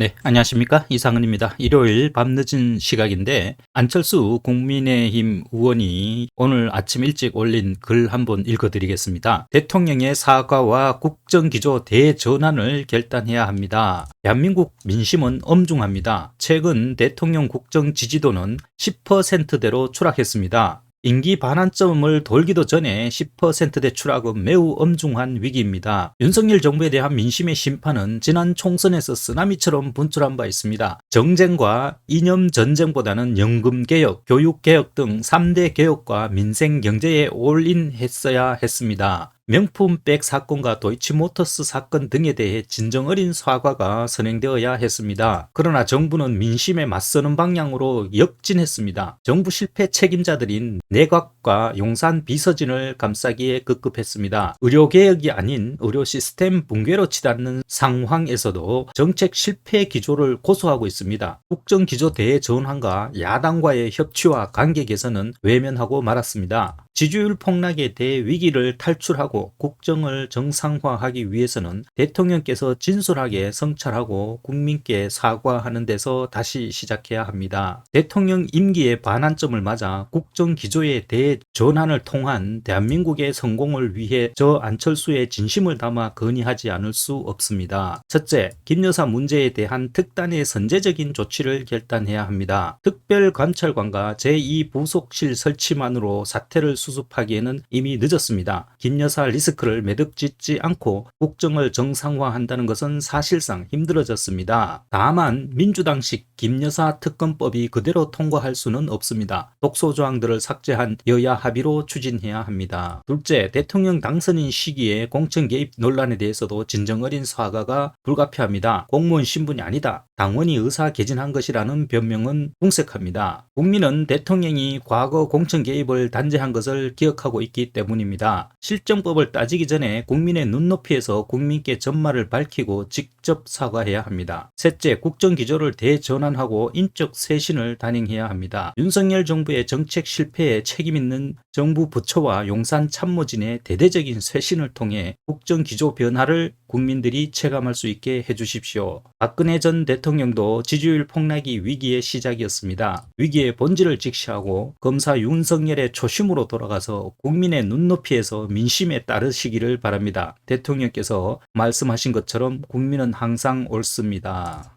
네, 안녕하십니까. 이상은입니다. 일요일 밤늦은 시각인데, 안철수 국민의힘 의원이 오늘 아침 일찍 올린 글 한번 읽어드리겠습니다. 대통령의 사과와 국정기조 대전환을 결단해야 합니다. 대한민국 민심은 엄중합니다. 최근 대통령 국정 지지도는 10%대로 추락했습니다. 임기 반환점을 돌기도 전에 10%대 추락은 매우 엄중한 위기입니다. 윤석열 정부에 대한 민심의 심판은 지난 총선에서 쓰나미처럼 분출한 바 있습니다. 정쟁과 이념 전쟁보다는 연금 개혁, 교육 개혁 등 3대 개혁과 민생 경제에 올인했어야 했습니다. 명품백 사건과 도이치모터스 사건 등에 대해 진정 어린 사과가 선행되어야 했습니다. 그러나 정부는 민심에 맞서는 방향으로 역진했습니다. 정부 실패 책임자들인 내각과 용산 비서진을 감싸기에 급급했습니다. 의료개혁이 아닌 의료 시스템 붕괴로 치닫는 상황에서도 정책 실패 기조를 고수하고 있습니다. 국정기조 대전환과 야당과의 협치와 관계 개선은 외면하고 말았습니다. 지지율 폭락에 대해 위기를 탈출하고 국정을 정상화하기 위해서는 대통령께서 진솔하게 성찰하고 국민께 사과하는 데서 다시 시작해야 합니다. 대통령 임기의 반환점을 맞아 국정 기조의 대전환을 통한 대한민국의 성공을 위해 저 안철수의 진심을 담아 건의하지 않을 수 없습니다. 첫째, 김여사 문제에 대한 특단의 선제적인 조치를 결단해야 합니다. 특별감찰관과 제2부속실 설치만으로 사태를 수 습하기에는 이미 늦었습니다. 김 여사 리스크를 매듭 짓지 않고 국정을 정상화한다는 것은 사실상 힘들어졌습니다. 다만 민주당식 김 여사 특검법이 그대로 통과할 수는 없습니다. 독소 조항들을 삭제한 여야 합의로 추진해야 합니다. 둘째, 대통령 당선인 시기에 공천 개입 논란에 대해서도 진정 어린 사과가 불가피합니다. 공무원 신분이 아니다. 당원이 의사 개진한 것이라는 변명은 궁색합니다. 국민은 대통령이 과거 공천 개입을 단죄한 것을 기억하고 있기 때문입니다. 실정법을 따지기 전에 국민의 눈높이에서 국민께 전말을 밝히고 직접 사과해야 합니다. 셋째, 국정기조를 대전환하고 인적 쇄신을 단행해야 합니다. 윤석열 정부의 정책 실패에 책임 있는 정부 부처와 용산 참모진의 대대적인 쇄신을 통해 국정기조 변화를 국민들이 체감할 수 있게 해주십시오. 박근혜 전 대통령도 지지율 폭락이 위기의 시작이었습니다. 위기 의 본질을 직시하고 검사 윤석열의 초심으로 돌아가서 국민의 눈높이에서 민심에 따르시기를 바랍니다. 대통령께서 말씀하신 것처럼 국민은 항상 옳습니다.